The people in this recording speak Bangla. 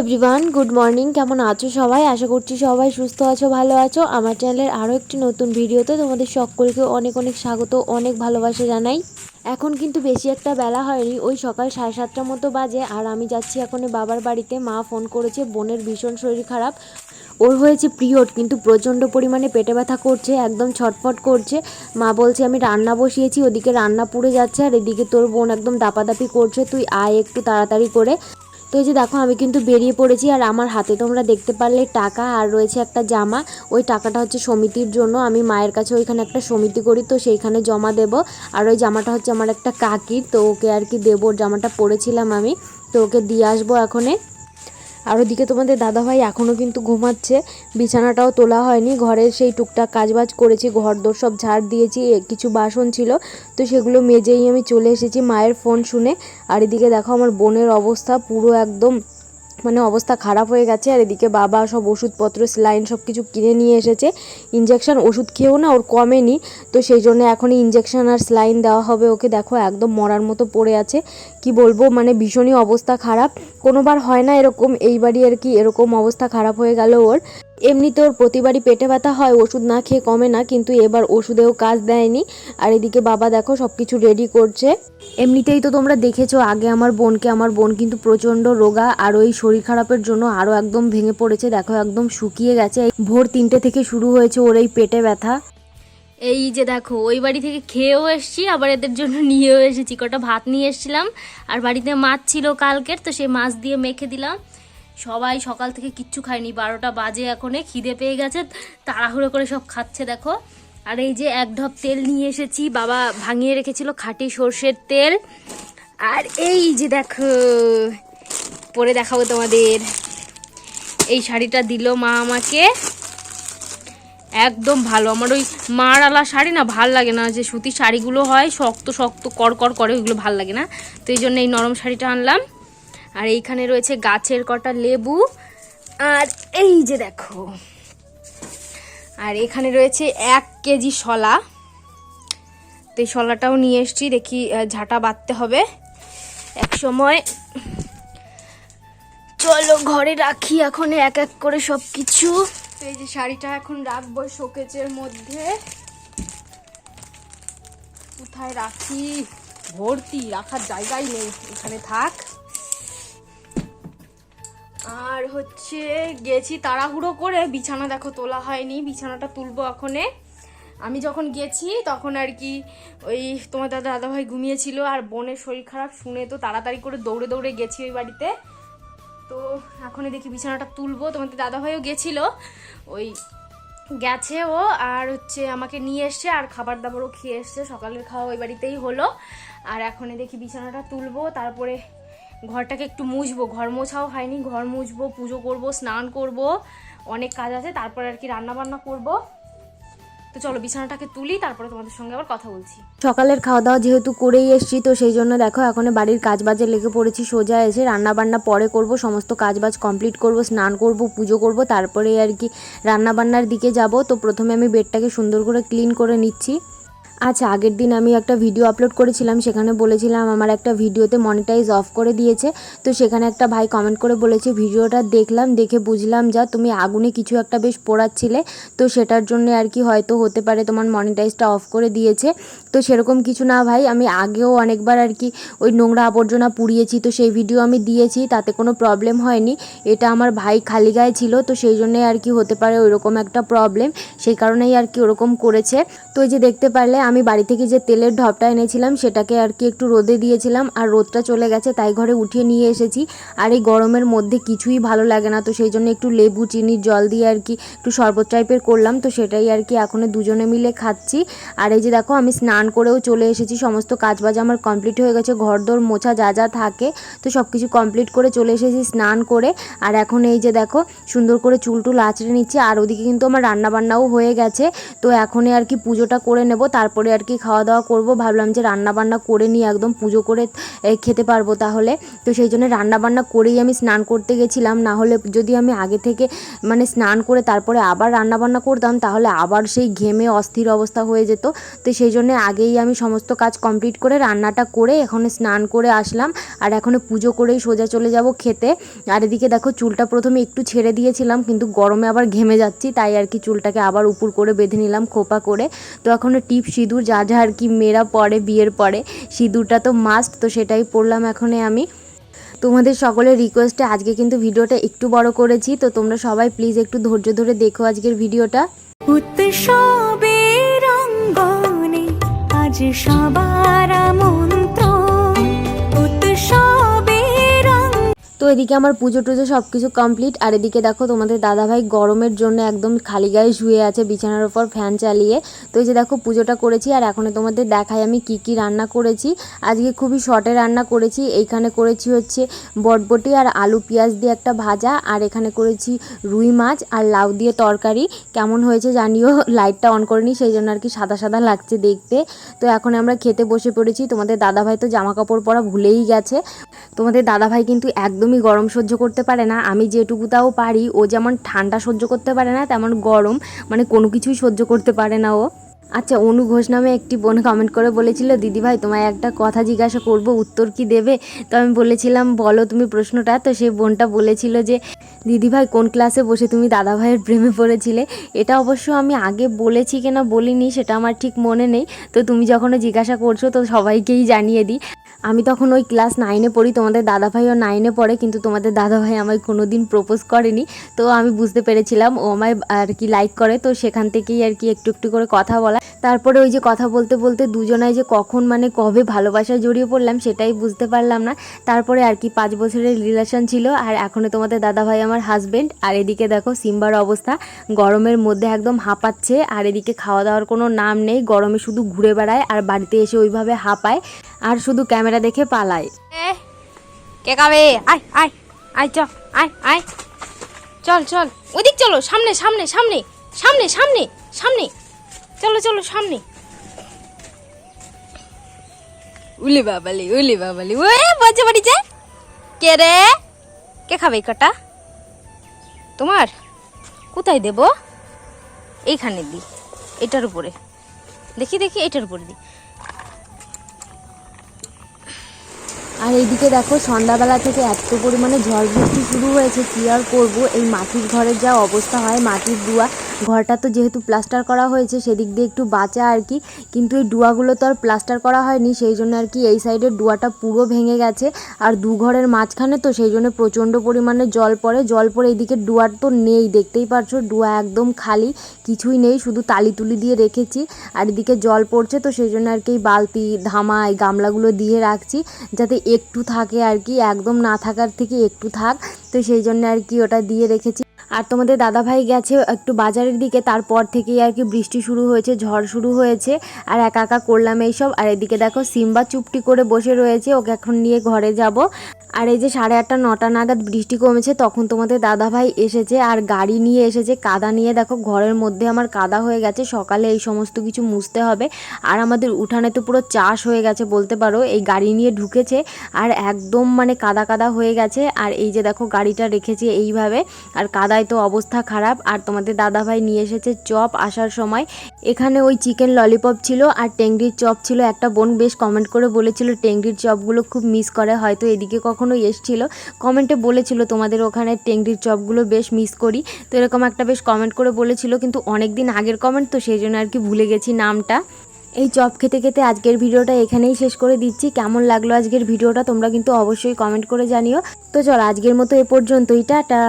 এভরিওয়ান গুড মর্নিং কেমন আছো সবাই? আশা করছি সবাই সুস্থ আছো, ভালো আছো। আমার চ্যানেলের আরও একটি নতুন ভিডিওতে তোমাদের সকলকে অনেক অনেক স্বাগত, অনেক ভালোবাসা জানাই। এখন কিন্তু বেশি একটা বেলা হয়নি, ওই সকাল সাড়ে সাতটার মতো বাজে, আর আমি যাচ্ছি এখন বাবার বাড়িতে। মা ফোন করেছে, বোনের ভীষণ শরীর খারাপ। ওর হয়েছে পিরিয়ড, কিন্তু প্রচণ্ড পরিমাণে পেটে ব্যথা করছে, একদম ছটফট করছে। মা বলছে, আমি রান্না বসিয়েছি, ওদিকে রান্না পুড়ে যাচ্ছে, আর এদিকে তোর বোন একদম দাপাদাপি করছে, তুই আয় একটু তাড়াতাড়ি করে। তো এই যে দেখো, আমি কিন্তু বেরিয়ে পড়েছি আর আমার হাতে তোমরা দেখতে পারলে টাকা আর রয়েছে একটা জামা। ওই টাকাটা হচ্ছে সমিতির জন্য। আমি মায়ের কাছে ওইখানে একটা সমিতি করি, তো সেইখানে জমা দেব। আর ওই জামাটা হচ্ছে আমার একটা কাকির, তো ওকে আর কি দেবো। জামাটা পরেছিলাম আমি, তো ওকে দিয়ে আসব এখনে। আর ওদিকে তোমাদের দাদাভাই এখনও কিন্তু ঘুমাচ্ছে। বিছানাটাও তোলা হয়নি। ঘরের সেই টুকটাক কাজবাজ করেছি ঘর দোর সব ঝাড় দিয়েছি কিছু বাসন ছিল, তো সেগুলো মেজেই আমি চলে এসেছি মায়ের ফোন শুনে। আর এদিকে দেখো আমার বোনের অবস্থা, পুরো একদম মানে অবস্থা খারাপ হয়ে গেছে, আর এদিকে বাবা সব ওষুধপত্র স্লাইন সব কিছু কিনে নিয়ে এসেছে। ইঞ্জেকশন ওষুধ খেয়েও না, ওর কমেনি। তো সেই জন্য এখনই ইঞ্জেকশন আর স্লাইন দেওয়া হবে ওকে। দেখো, একদম মরার মতো পড়ে আছে। কি বলব মানে ভীষণই অবস্থা খারাপ। কোনোবার হয় না এরকম, এইবারই আর কি এরকম অবস্থা খারাপ হয়ে গেল ওর। এমনিতে ওর প্রতিবারই পেটে ব্যথা হয়, ওষুধ না খেয়ে কমে না, কিন্তু এবার ওষুধেও কাজ দেয়নি। আর এদিকে বাবা দেখো সব কিছু রেডি করছে। এমনিতেই তো তোমরা দেখেছ, আগে আমার বোনকে, আমার বোন কিন্তু প্রচণ্ড রোগা, আর ওই শরীর খারাপের জন্য আরও একদম ভেঙে পড়েছে, দেখো একদম শুকিয়ে গেছে। ভোর তিনটে থেকে শুরু হয়েছে ওর এই পেটে ব্যথা। এই যে দেখো, ওই বাড়ি থেকে খেয়েও এসেছি, আবার এদের জন্য নিয়েও এসেছি। কটা ভাত নিয়ে এসেছিলাম, আর বাড়িতে মাছ ছিল কালকের, তো সেই মাছ দিয়ে মেখে দিলাম। সবাই সকাল থেকে কিচ্ছু খায়নি। বারোটা বাজে এখনে খিদে পেয়ে গেছে, তাড়াহুড়ো করে সব খাচ্ছে, দেখো। আর এই যে এক ঢপ তেল নিয়ে এসেছি, বাবা ভাঙিয়ে রেখেছিল খাঁটি সর্ষের তেল। আর এই যে দেখো, পরে দেখাবো তোমাদের। এই শাড়িটা দিল মা আমাকে। একদম ভালো, আমার ওই মার আলা শাড়ি না ভালো লাগে না, যে সুতির শাড়িগুলো হয়, শক্ত শক্ত কড়কড় করে, ওইগুলো ভালো লাগে না। তো এই জন্য এই নরম শাড়িটা আনলাম। আর এইখানে রয়েছে গাছের কটা লেবু। আর এই যে দেখো। আর এখানে রয়েছে এক কেজি শলা। তো এই শলাটাও নিয়ে এসছি, দেখি ঝাঁটা বাঁধতে হবে। এক সময় চলো ঘরে রাখি এখন এক এক করে সব কিছু এই যে শাড়িটা এখন রাখব শোকেজের মধ্যে। কোথায় রাখি? ভর্তি, রাখার জায়গাই নেই। এখানে থাক। আর হচ্ছে গেছি তাড়াহুড়ো করে, বিছানা দেখো তোলা হয়নি, বিছানাটা তুলবো এখনে। আমি যখন গেছি তখন আর কি ওই তোমার দাদা, দাদাভাই ঘুমিয়েছিল আর বোনের শরীর খারাপ, শুনে তো তাড়াতাড়ি করে দৌড়ে দৌড়ে গেছি ওই বাড়িতে। তো এখনই দেখি বিছানাটা তুলবো। তোমাদের দাদাভাইও গেছিল, ওই গেছে ও আর হচ্ছে আমাকে নিয়ে এসছে আর খাবার দাবারও খেয়ে এসছে, সকালের খাওয়া ওই বাড়িতেই হলো। আর এখনই দেখি বিছানাটা তুলবো, তারপরে ঘরটাকে একটু মুছবো। ঘর মোছাও হয়নি, ঘর মুছবো, পুজো করব, স্নান করব, অনেক কাজ আছে, তারপরে আর কি রান্না বান্না করব। তো চলো বিছানাটাকে তুলি, তারপরে তোমাদের সঙ্গে আবার কথা বলছি। সকালের খাওয়া দাওয়া যেহেতু করেই এসছি, তো সেই জন্য দেখো, এখন বাড়ির কাজ বাজে লেগে পড়েছি, সোজা এসে রান্না বান্না পরে করব, সমস্ত কাজ বাজ কমপ্লিট করব, স্নান করব, পুজো করব তারপরে আর কি রান্না বান্নার দিকে যাব। তো প্রথমে আমি বেডটাকে সুন্দর করে ক্লিন করে নিচ্ছি। আচ্ছা আগের দিন আমি একটা ভিডিও আপলোড করেছিলাম, সেখানে বলেছিলাম আমার একটা ভিডিওতে মনিটাইজ অফ করে দিয়েছে। তো সেখানে একটা ভাই কমেন্ট করে বলেছে, ভিডিওটা দেখলাম, দেখে বুঝলাম, যা তুমি আগুনে কিছু একটা বেশ পোড়াচ্ছিলে। তো সেটার জন্য আর কি হয়তো হতে পারে তোমার মনিটাইজটা অফ করে দিয়েছে। তো সেরকম কিছু না ভাই, আমি আগেও অনেকবার আর কি ওই নোংরা আবর্জনা পুড়িয়েছি, তো সেই ভিডিও আমি দিয়েছি, তাতে কোনো প্রবলেম হয়নি। এটা আমার ভাই খালি গায়ে ছিল, তো সেই জন্যই আর কি হতে পারে ওইরকম একটা প্রবলেম সেই কারণেই আর কি ওরকম করেছে। তো এই যে দেখতে পারলে আমি বাড়ি থেকে যে তেলের ঢপটা এনেছিলাম, সেটাকে আর কি একটু রোদে দিয়েছিলাম আর রোদটা চলে গেছে, তাই ঘরে উঠিয়ে নিয়ে এসেছি। আর এই গরমের মধ্যে কিছুই ভালো লাগে না, তো সেই জন্য একটু লেবু চিনির জল দিয়ে আর কি একটু শরবত টাইপের করলাম, তো সেটাই আর কি এখনও দুজনে মিলে খাচ্ছি। আর এই যে দেখো, আমি স্নান করেও চলে এসেছি, সমস্ত কাজবাজ আমার কমপ্লিট হয়ে গেছে ঘর দোর মোছা যা যা থাকে, তো সব কিছু কমপ্লিট করে চলে এসেছি স্নান করে। আর এখন এই যে দেখো, সুন্দর করে চুল টুল আঁচড়ে নিচ্ছি, আর ওদিকে কিন্তু আমার রান্না বান্নাও হয়ে গেছে, তো এখনই আর কি পুজোটা করে নেব, তারপর তারপরে আর কি খাওয়া দাওয়া করব। ভাবলাম যে রান্না বান্না করে নিয়ে একদম পুজো করে খেতে পারব তাহলে। তো সেই জন্য রান্না বান্না করেই আমি স্নান করতে গেছিলাম। না হলে যদি আমি আগে থেকে মানে স্নান করে তারপরে আবার রান্না বান্না করতাম, তাহলে আবার সেই ঘেমে অস্থির অবস্থা হয়ে যেত। তো সেই জন্য আগেই আমি সমস্ত কাজ কমপ্লিট করে রান্নাটা করে এখন স্নান করে আসলাম। আর এখন পুজো করেই সোজা চলে যাব খেতে। আর এদিকে দেখো চুলটা প্রথমে একটু ছেড়ে দিয়েছিলাম, কিন্তু গরমে আবার ঘেমে যাচ্ছি, তাই আর কি চুলটাকে আবার উপর করে বেঁধে নিলাম খোপা করে। তো এখন টিপ সিঁদুর, যা যা আর কি মেয়েরা পরে বিয়ের পরে, সিঁদুরটা তো মাস্ট তো সেটাই পড়লাম এখন আমি। তোমাদের সকলের রিকোয়েস্টে আজকে কিন্তু ভিডিওটা একটু বড় করেছি, তো তোমরা সবাই প্লিজ একটু ধৈর্য ধরে দেখো আজকের ভিডিওটা। উৎসবের রঙ্গনে আজ সবার আমন্ত্রণ। তো এদিকে আমার পুজো টুজো সব কিছু কমপ্লিট আর এদিকে দেখো তোমাদের দাদাভাই গরমের জন্য একদম খালি গায়ে শুয়ে আছে বিছানার ওপর ফ্যান চালিয়ে। তো এই যে দেখো পুজোটা করেছি, আর এখন তোমাদের দেখাই আমি কি কি রান্না করেছি। আজকে খুবই শর্টে রান্না করেছি, এইখানে করেছি হচ্ছে বটবটি আর আলু পেঁয়াজ দিয়ে একটা ভাজা, আর এখানে করেছি রুই মাছ আর লাউ দিয়ে তরকারি। কেমন হয়েছে জানিও লাইটটা অন করিনি সেই জন্য আর কি সাদা সাদা লাগছে দেখতে। তো এখন আমরা খেতে বসে পড়েছি, তোমাদের দাদাভাই তো জামা কাপড় পরা ভুলেই গেছে। তোমাদের দাদাভাই কিন্তু একদমই গরম সহ্য করতে পারে না। আমি যেটুকু তাও পারি, ও যেমন ঠান্ডা সহ্য করতে পারে না, তেমন গরম মানে কোনো কিছুই সহ্য করতে পারে না ও। আচ্ছা অনু ঘোষ নামে একটি বোন কমেন্ট করে বলেছিল, দিদিভাই, তোমায় একটা কথা জিজ্ঞাসা করব, উত্তর কি দেবে? তো আমি বলেছিলাম, বলো তুমি প্রশ্নটা। তো সেই বোনটা বলেছিল যে, দিদিভাই, কোন ক্লাসে বসে তুমি দাদাভাইয়ের প্রেমে পড়েছিলে? এটা অবশ্য আমি আগে বলেছি কিনা বলিনি, সেটা আমার ঠিক মনে নেই। তো তুমি যখন জিজ্ঞাসা করছ, তো সবাইকেই জানিয়ে দিই। আমি তখন ওই ক্লাস নাইনে পড়ি, তোমাদের দাদাভাইও নাইনে পড়ে, কিন্তু তোমাদের দাদাভাই আমায় কোনো দিন প্রপোজ করেনি। তো আমি বুঝতে পেরেছিলাম, ও আমায় আর কি লাইক করে, তো সেখান থেকেই আর কি একটু একটু করে কথা বলা। তারপরে ওই যে কথা বলতে বলতে দুজনায় যে কখন মানে কবে ভালোবাসায় জড়িয়ে পড়লাম, সেটাই বুঝতে পারলাম না। তারপরে আর কি পাঁচ বছরের রিলেশন ছিল, আর এখনও তোমাদের দাদাভাই আমার হাজবেন্ড আর এদিকে দেখো, সিম্বার অবস্থা, গরমের মধ্যে একদম হাঁপাচ্ছে, আর এদিকে খাওয়া দাওয়ার কোনো নাম নেই, গরমে শুধু ঘুরে বেড়ায়, আর বাড়িতে এসে ওইভাবে হাঁপায়। আর শুধু ক্যামেরা দেখে পালায় কে খাবে? আয় আয় আয় চল আয় আয়। চল চল। ওদিক চলো, সামনে সামনে সামনে সামনে সামনে সামনে। চলো চলো, সামনে। উলি বাবালি উলি বাবালি। ওয়ে বাজে বাড়িতে। কে রে? কে খাবে কটা? তোমার? কোথায় দেব? এইখানে দি। এটার উপরে। দেখি দেখি, এটার উপরে দি। আর এইদিকে দেখো সন্ধ্যাবেলা থেকে এত পরিমাণে ঝড় বৃষ্টি শুরু হয়েছে, কী আর করব? এই মাটির ঘরের যা অবস্থা হয়, মাটির দুয়া ঘরটা তো যেহেতু প্লাস্টার করা হয়েছে, সেদিক দিয়ে একটু বাঁচা আর কি। কিন্তু এই ডুয়াগুলো তো আর প্লাস্টার করা হয়নি, সেই জন্য আর কি এই সাইডের ডুয়াটা পুরো ভেঙে গেছে। আর দু ঘরের মাঝখানে তো সেই জন্য প্রচণ্ড পরিমাণে জল পড়ে। জল পড়ে এইদিকে ডুয়ার তো নেই, দেখতেই পারছ, ডুয়া একদম খালি, কিছুই নেই, শুধু তালি তুলি দিয়ে রেখেছি। আর এদিকে জল পড়ছে তো সেই জন্য আর কি বালতি, ধামা, এই গামলাগুলো দিয়ে রাখছি, যাতে একটু থাকে আর কি, একদম না থাকার থেকে একটু থাক। তো সেই জন্য আর কি ওটা দিয়ে রেখেছি। আর তোমাদের দাদাভাই গেছে একটু বাজারের দিকে, তারপর থেকেই আর কি বৃষ্টি শুরু হয়েছে, ঝড় শুরু হয়েছে, আর একা একা করলাম এইসব। আর এদিকে দেখো সিম্বা চুপটি করে বসে রয়েছে, ওকে এখন নিয়ে ঘরে যাব। আর এই যে সাড়ে আটটা, নটা নাগাদ বৃষ্টি কমেছে, তখন তোমাদের দাদাভাই এসেছে আর গাড়ি নিয়ে এসেছে, কাদা নিয়ে। দেখো, ঘরের মধ্যে আমার কাদা হয়ে গেছে, সকালে এই সমস্ত কিছু মুছতে হবে। আর আমাদের উঠানে তো পুরো চাষ হয়ে গেছে বলতে পারো, এই গাড়ি নিয়ে ঢুকেছে আর একদম মানে কাদা কাদা হয়ে গেছে। আর এই যে দেখো, গাড়িটা রেখেছে এইভাবে। আর কাদায় তো অবস্থা খারাপ। আর তোমাদের দাদাভাই নিয়ে এসেছে চপ আসার সময়। এখানে ওই চিকেন ললিপপ ছিল আর টেংরির চপ ছিল। একটা বোন বেশ কমেন্ট করে বলেছিল টেংরির চপগুলো খুব মিস করে, হয়তো এদিকে কখনো এসছিল। কমেন্টে বলেছিল তোমাদের ওখানে টেংরির চপগুলো বেশ মিস করি। তো এরকম একটা বেশ কমেন্ট করে বলেছিল, কিন্তু অনেক দিন আগের কমেন্ট তো সেই জন্য আর কি ভুলে গেছি নামটা। এই চপ খেতে খেতে আজকের ভিডিওটা এখানেই শেষ করে দিচ্ছি। কেমন লাগল আজকের ভিডিওটা তোমরা কিন্তু অবশ্যই কমেন্ট করে জানিও। তো চলো আজকের মতো এ পর্যন্তই, টাটা!